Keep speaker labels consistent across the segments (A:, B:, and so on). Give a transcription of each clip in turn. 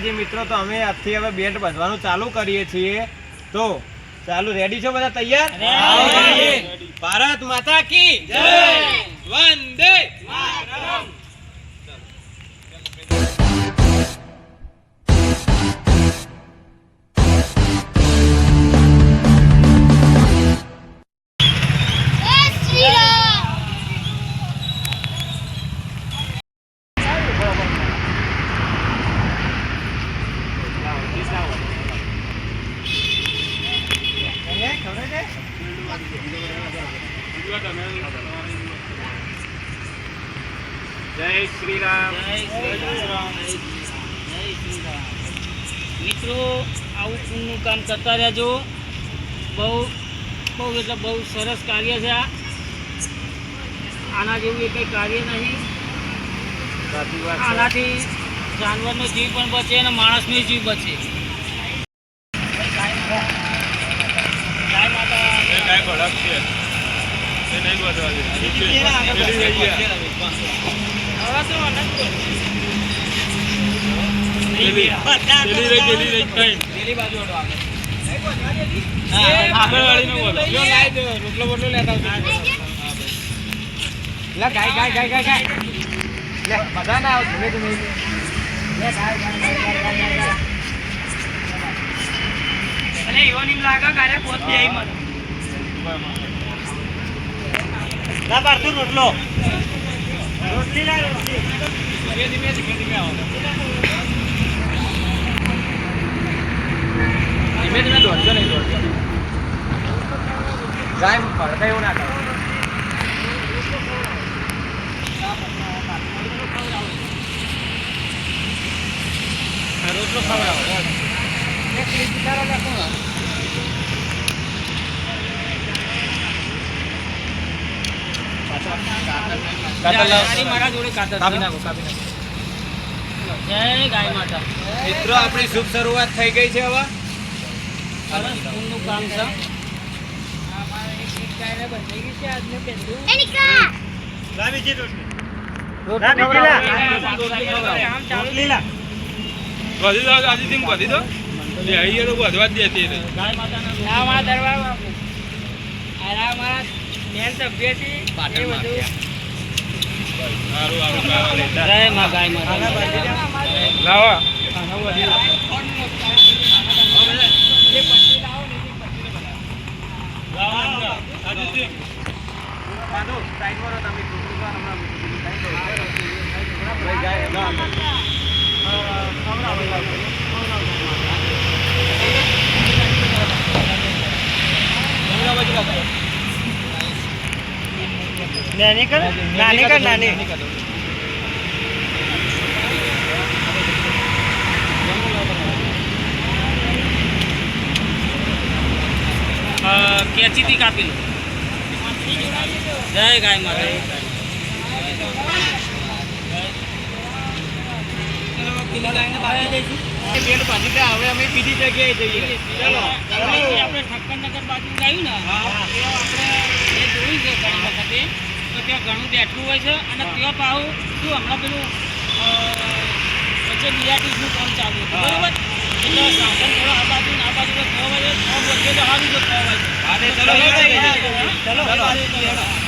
A: જય માતાજી મિત્રો તો અમે આજથી હવે બેટ બાંધવાનું ચાલુ કરીએ છીએ. તો ચાલુ રેડી છો બધા તૈયાર? ભારત માતા કી વંદે જય
B: કરતા રહેજો બહુ બહુ એટલે બહુ સરસ કાર્ય છે આ. આના જેવું એ કંઈ કાર્ય નહીં. આનાથી જાનવરનો જીવ પણ બચે અને માણસનો જીવ બચે. ગાય રહી હવે રહી બે. પેલી બાજુ આગળ.
A: ના આવો ધીમે ધીમે. લે ગાય ગાય ગાય ગાય ગાય ગાય
B: અને એવો નીમ લાગે ગારે પોત બે મને.
A: ના પાડતું રોટલો. રોટલી લાય રોટલી. ધીમે ધીમે ધીમે ધીમે આવો. ધીમે ધીમે દોડજો નહીં દોડજો ગાય પડતા એવું ના કરો રોટલો ખવડાવો એક મિત્રો આપણી શુભ શરૂઆત થઈ ગઈ છે હવે.
B: સરસ પુણ્યનું કામ છે.
A: રોટલી. નાની કર નાની કર નાની.
B: કેચીથી કાપી લો. જય ગાય માતા
A: હવે અમે બીજી જગ્યાએ જઈએ ચલો
B: આપણે ઠક્કરનગર બાજુ જયું ને તે આપણે એ જોયું છે ઘણી વખતે તો ત્યાં ઘણું બેઠું હોય છે અને ત્યાં પાછું શું હમણાં પેલું અ, વચ્ચે બીઆરટીસનું કામ ચાલુ હતું બરોબર એટલે સાધન થોડો આ બાજુ ને આ બાજુ તો છ વાગે છ વાગે તો છ વાગે
A: ચલો ચલો ચલો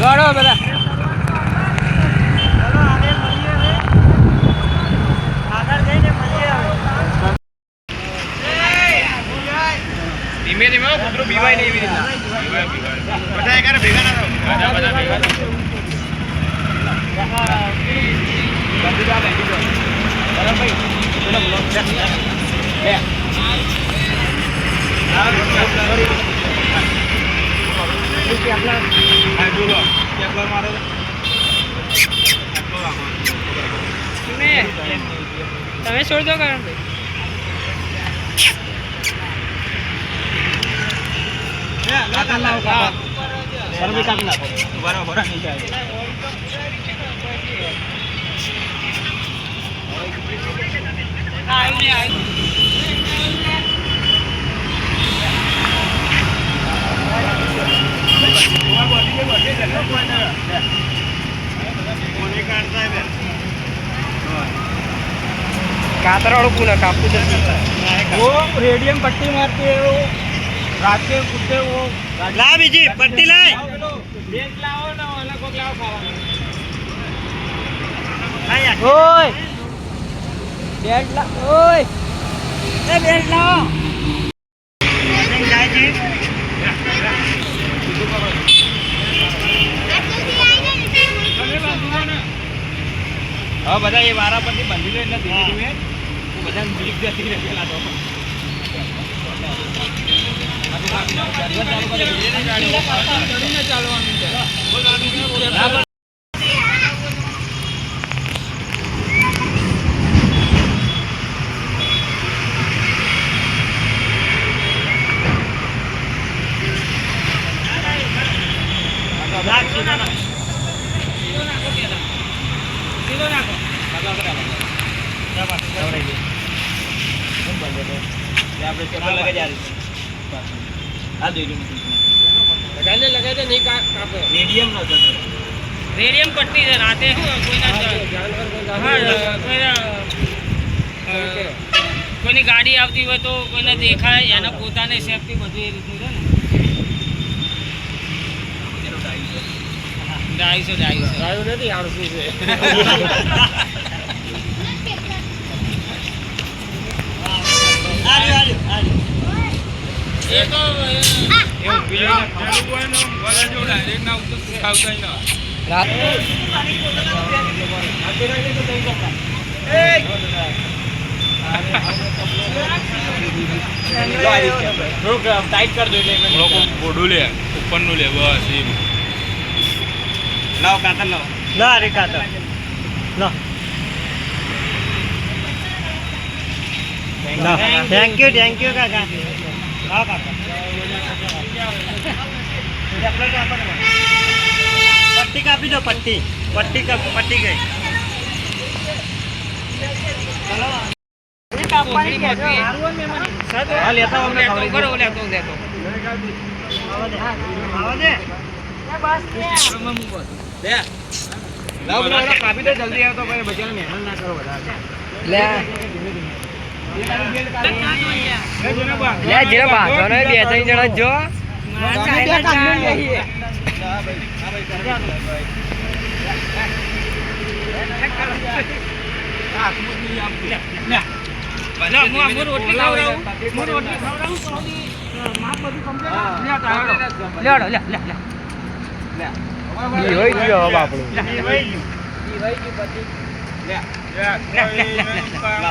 B: દોડો બધા. ધીમે ધીમે ભૂતરું પીવાય નહીં એવી રીતના. બધા ભેગા બધા ભેગા બરાબર. પછી આપણા કેટલો મારો તમે છોડ દો કારણ
A: ભાઈ બરાબર
B: આવ્યું ને આવ્યું
A: कातर वालों पूरा कापू वो रेडियम पट्टी मारते हैं वो रात के कुत्ते वो ला बीजी पट्टी लाए
B: બેગ લાવો ને ઓલા કોક લાવો ખાવાનું
A: ओए बेड ला ओए ए बेड लाओ હા બધા એ વારા પરથી બંધી લે એટલે ધીમે ધીમે હું બધાને બીક બેસી રહે પેલા તો
B: સીધો નાખો પેલા સીધો નાખો
A: આપણે ચપ્પલ લગાવી જાય આ દઈ દઉં
B: લગાઈ દે લગાઈ દે નહીં કાપો
A: મીડિયમ નો હતો
B: રેડિયમ પટ્ટી છે રાતે કોઈના ગાડી આવતી હોય તો કોઈને દેખાય એના પોતાને સેફટી બધું એ રીતનું છે ને. ડાઈસો ડાઈસો
A: ગાયું નથી આળસું છે
B: એ તો
C: એવું પેલા પેલું હોય ને વલા જો ડાયરેક્ટ ના ઉતર ખાવતા ના
A: ટાઈટ કરી દો એટલે
C: લે ઉપરનું લે બસ એમ
A: લાવ કાતર લાવ ના રે થેન્ક યુ થેન્ક યુ કાકા. કાકા પટ્ટી કાપી દો પટ્ટી. પટ્ટી કાપ પટ્ટી ગઈ.
B: કાપી
A: દો. આવા જલ્દી આવતો પછી બચારા મહેનત ના કરો વધારે
D: લે લે જેને બાંધો ને બે ત્રણ જણા જો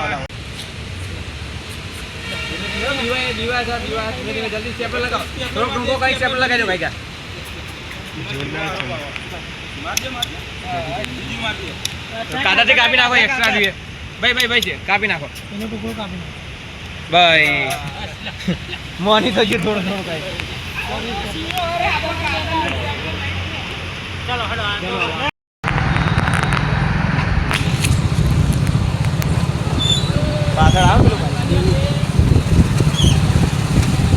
B: લો
D: ઈ હોય ગયો હવે આપણું
A: જલ્દી સ્ટેપલર લગાવો થોડોક ટૂંકો કઈ સ્ટેપલર લગાવી દો ભાઈ કા કાદાથી કાપી નાખો એક્સ્ટ્રા જોઈએ. ભાઈ ભાઈ ભાઈ છે, કાપી નાખો. ભાઈ. મોની તો ગયું થોડું થોડું કઈ.
B: ચલો હડો આ
A: પાછળ આવો પેલું ભાઈ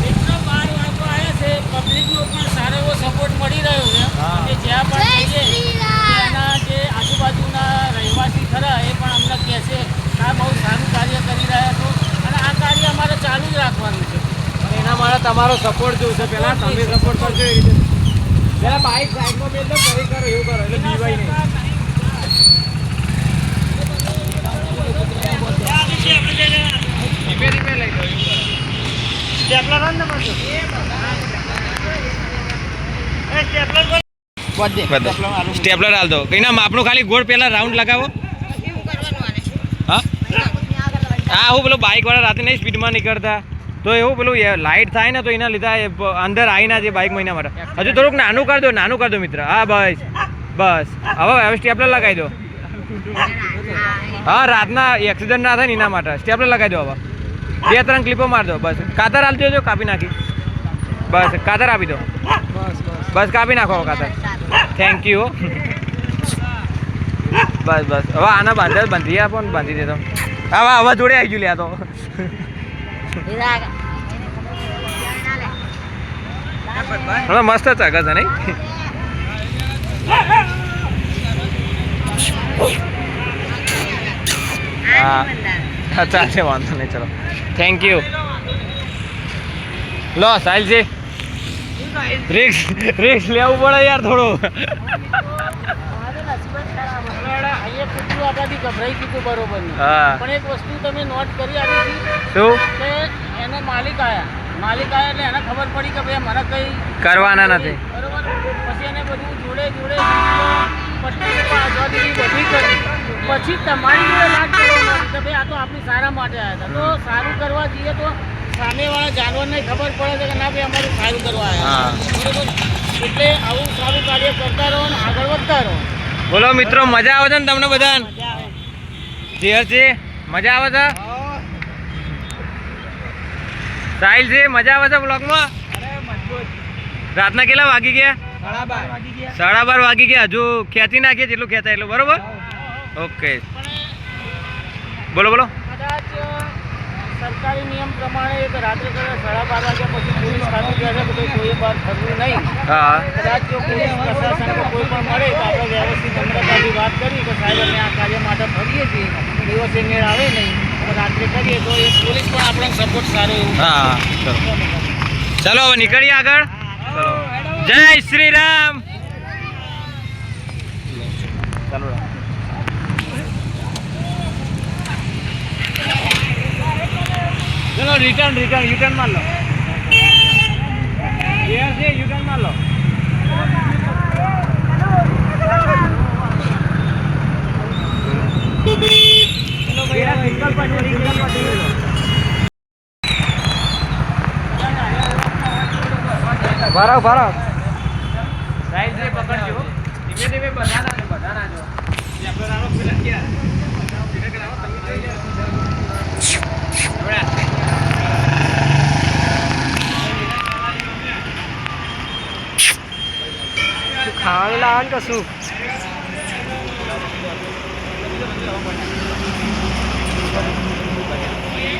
B: એટલો બાર વાગવા આવ્યા છે પબ્લિકનો પણ સારો એવો સપોર્ટ મળી રહ્યો છે
A: હા.
B: અને જ્યાં પણ જઈએ ત્યાંના જે આજુબાજુના રહેવાસી ખરા એ પણ અમને કહે છે કે આ બહુ સારું કાર્ય કરી રહ્યા છો અને આ કાર્ય અમારે ચાલુ જ રાખવાનું છે
A: અને એના માટે તમારો સપોર્ટ જોઉં છે પેલા તમે સપોર્ટ કરજો એ રીતે. પેલા બાઇક સાઈડમાં બેલ તો ફરી કરો એવું કરો. એટલે બીવાય નહીં. સ્ટેપલર રન ને પાછું એ સ્ટેપલર સ્ટેપલર હાલ દો કઈના માપનું ખાલી ગોળ પહેલા રાઉન્ડ લગાવો. હા? હા હું પેલો બાઇક વાળા રાતે નહીં સ્પીડમાં નીકળતા. તો એવું પેલું લાઇટ થાય ને તો એના લીધે અંદર આવી આવીને જે બાઇક મહિના માટે હજુ થોડુંક નાનું કરી દો નાનું કરી દો મિત્ર. હા બસ. બસ. હવે હવે સ્ટેપલર લગાવી દો. હા રાતના એક્સિડન્ટ ના થાય ને એના માટે. સ્ટેપલર લગાવી દો હવે. બે ત્રણ ક્લિપો માર દો. બસ. કાતર હાલ જો કાપી નાખી. બસ. કાતર આપી દો. બસ કાપી નાખો હવે કાતર. થેન્ક યુ બસ બસ. હવે આના બાંધ્યા બાંધી આપો ને બાંધી દેતો હવે હવે જોડે આવી ગયું લ્યા તો. હવે મસ્ત ચગસ છે નહીં હા ચાલશે વાંધો નહીં ચલો થેન્ક યુ લો સાહિલજી રિક્સ રિક્સ લેવું પડે યાર થોડું
B: અહીંયા કૂતરું આપણાથી ગભરાઈ ચૂક્યું બરોબર નહીં.
A: હા.
B: પણ એક વસ્તુ તમે નોટ કરી આપી
A: શું?
B: કે એનો માલિક આયા. માલિક આયા એટલે એને ખબર પડી કે ભાઈ મને કઈ
A: કરવાના નથી.
B: બરોબર? પછી એને બધું જોડે જોડે બધી કરી. પછી તમારી જોડે લાગ કે ભાઈ આ તો આપણી સારા માટે આવ્યા હતા. તો સારું કરવા જઈએ તો સામેવાળા જાનવરને ખબર પડે છે કે ના ભાઈ અમારું સારું કરવા આવ્યા બરોબર? એટલે આવું સારું કાર્ય કરતા રહો ને આગળ વધતા રહો.
A: બોલો મિત્રો મજા આવે છે ને તમને બધા
B: આવે.
A: મજા આવે છે? સાહિલજી મજા આવે છે બ્લોગમાં રાતના કેટલા વાગી ગયા? સાડા બાર વાગી ગયા. હજુ ખેંચી નાખીએ જેટલું ખેંચાય એટલું બરોબર? ઓકે. બોલો બોલો.
B: સરકારી નિયમ પ્રમાણે એક રાત્રે સાડા બાર વાગ્યા પછી પોલીસ ખાતું કહે છે કે કોઈએ બહાર ફરવું નહીં. કદાચ જો પોલીસ પ્રશાસન કોઈ પણ મળે તો આપણે વ્યવસ્થિત નમ્રતાથી વાત કરી કે સાહેબ અમે આ કાર્ય માટે ફરીએ છીએ. દિવસે મેળ આવે નહીં રાત્રે કરીએ તો એ પોલીસ પણ આપણને સપોર્ટ સારો એવું
A: હા ચલો ચલો હવે નીકળીએ આગળ. જય શ્રી રામ ચાલો ચલો રિટર્ન રિટર્ન યુટર્ન માર લો. યસ છે યુટર્ન માર લો. ચલો ભૈયા વિકલ્પ પર વિકલ્પ પર ભરો ભરો સાઈડ જે પકડજો. ધીમે ધીમે બધાના ને બધાના જો. જે આપણે રાણો પેલા ગયા ધીમે કરાવો તમે લઈ જાઓ Hanglaan
D: kaso.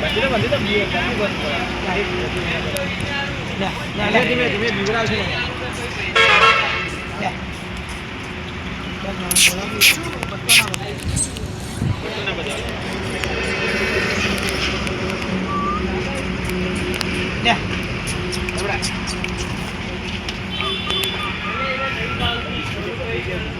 D: Bandila bandila
A: biye ka ko.
D: Ya, ya, ya, dime, dime, dime, dime. Ya. Yeah. All right.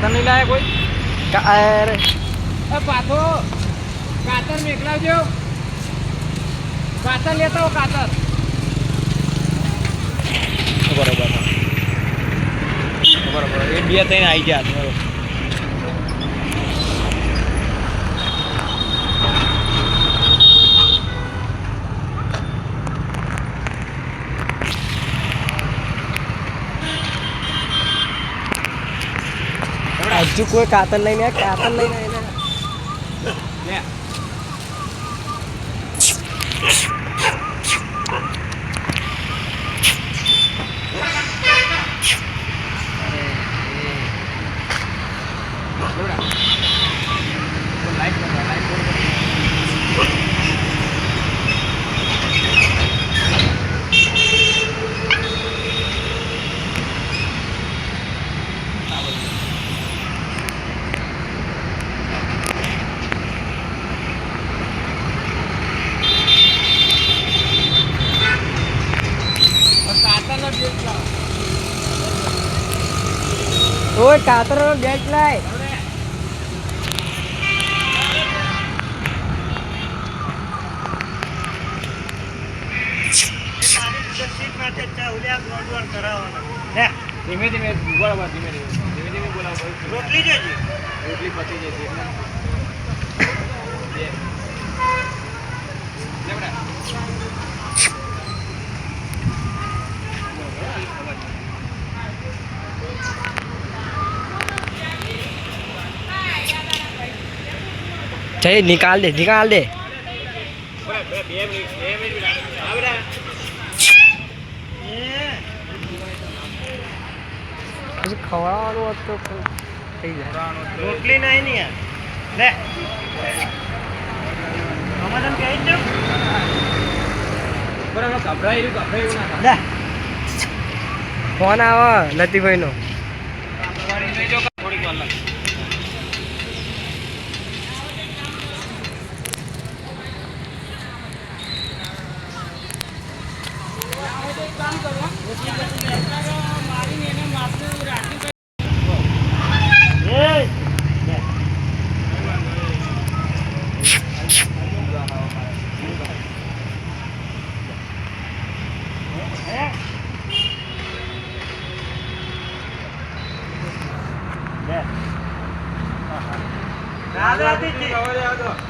A: કાતર નહીં લાયા કોઈ?
D: અરે
A: એ પાથો કાતર મેકલાવજો. કાતર લેતા હો કાતર બરોબર. બરોબર. એ બે ત્રણ આવી ગયા.
D: હજુ કોઈ કાતર લઈને આય, કાતર લઈને આય ને.
A: લે લાઈટ
D: કાતરો બેટ લાય.
A: ધીમે ધીમે બોલાવો ધીમે ધીમે. ધીમે ધીમે બોલાવો. રોટલી જોઈશે રોટલી પતી જશે એટલે બે. લે બેટા.
D: જય નિકાલ દે નિકાલ દે. ખવડાવવાનું હતું થઈ જાય.
A: રોટલી નહીં ને યાર. લે. સમાધાન કહી જ ના
D: ફોન આવે લતીભાઈનો
A: વાળી લઈ જાઓ થોડીક વાર લાગે
B: મારીને એને માપનું રાખી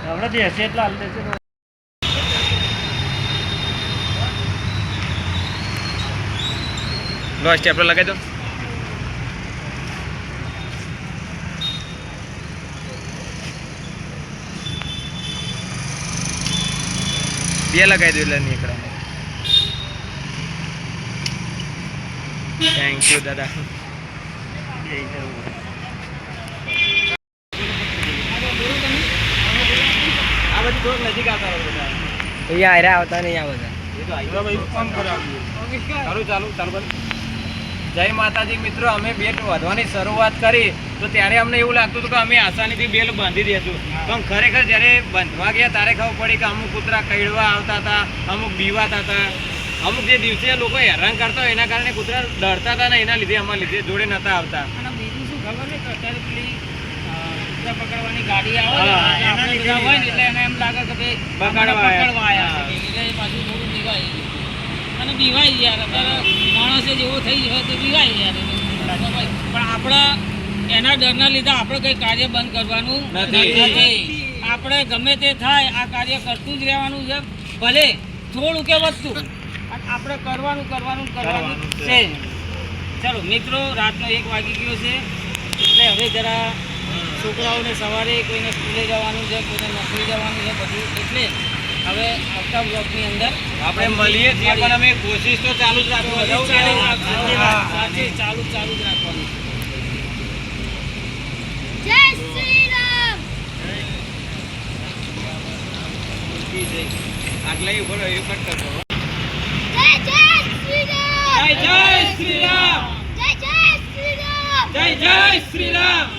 A: હમણાં દેશે એટલે હાલ દેશે લો સ્ટેપલર લગાવી દો બે લગાવી દો એટલે નીકળે. થેન્ક યુ દાદા. આ બધું. થોડુંક નજીક આવતા
D: અહીંયા આવતા નહીં આ બધા
A: ચાલુ ચાલુ ચાલુ જય માતાજી મિત્રો અમે બેટ વધવાની શરૂઆત કરી. તો ત્યારે અમને એવું લાગતું હતું કે અમે આસાનીથી બેલ બાંધી દઈશું પણ ખરેખર જ્યારે બાંધવા ગયા ત્યારે ખબર પડી કે અમુક કૂતરા કડવા આવતા હતા અમુક બીવાતા હતા. અમુક જે દિવસે લોકો હેરાન કરતા હોય એના કારણે કૂતરા ડરતા હતા ને એના લીધે અમારા લીધે જોડે નતા આવતા.
B: પકડવાની ગાડી આવે ને,
A: હા,
B: એટલે હોય ને એટલે એને એમ લાગે કે ભાઈ
A: પકડવા.
B: એટલે પાછું થોડું બીવાય અને બીવાય યાર. અત્યારે માણસે જેવો થઈ જાય તો બીવાય યાર. પણ આપણા એના ડરના લીધે આપણે કંઈ કાર્ય બંધ કરવાનું
A: નથી.
B: આપણે ગમે તે થાય આ કાર્ય કરતું જ રહેવાનું છે. ભલે થોડું કે વધતું આપણે કરવાનું કરવાનું કરવાનું.
A: છે.
B: ચાલો મિત્રો રાતનો એક વાગી ગયો છે. એટલે હવે જરા છોકરાઓને સવારે કોઈને સ્કૂલે જવાનું છે કોઈને નોકરી જવાનું છે બધું. એટલે હવે આવતા બ્લોકની અંદર
A: આપણે મળીએ છીએ પણ અમે કોશિશ તો ચાલુ જ
B: રાખવાની. ચાલુ ચાલુ ચાલુ જ રાખવાનું.
E: જય શ્રી રામ.
A: આટલા એ રહ્યો, એ કટ કરજો.
E: જય જય શ્રી રામ.
B: જય જય શ્રી રામ.
E: જય જય શ્રી રામ.
B: જય જય શ્રી રામ.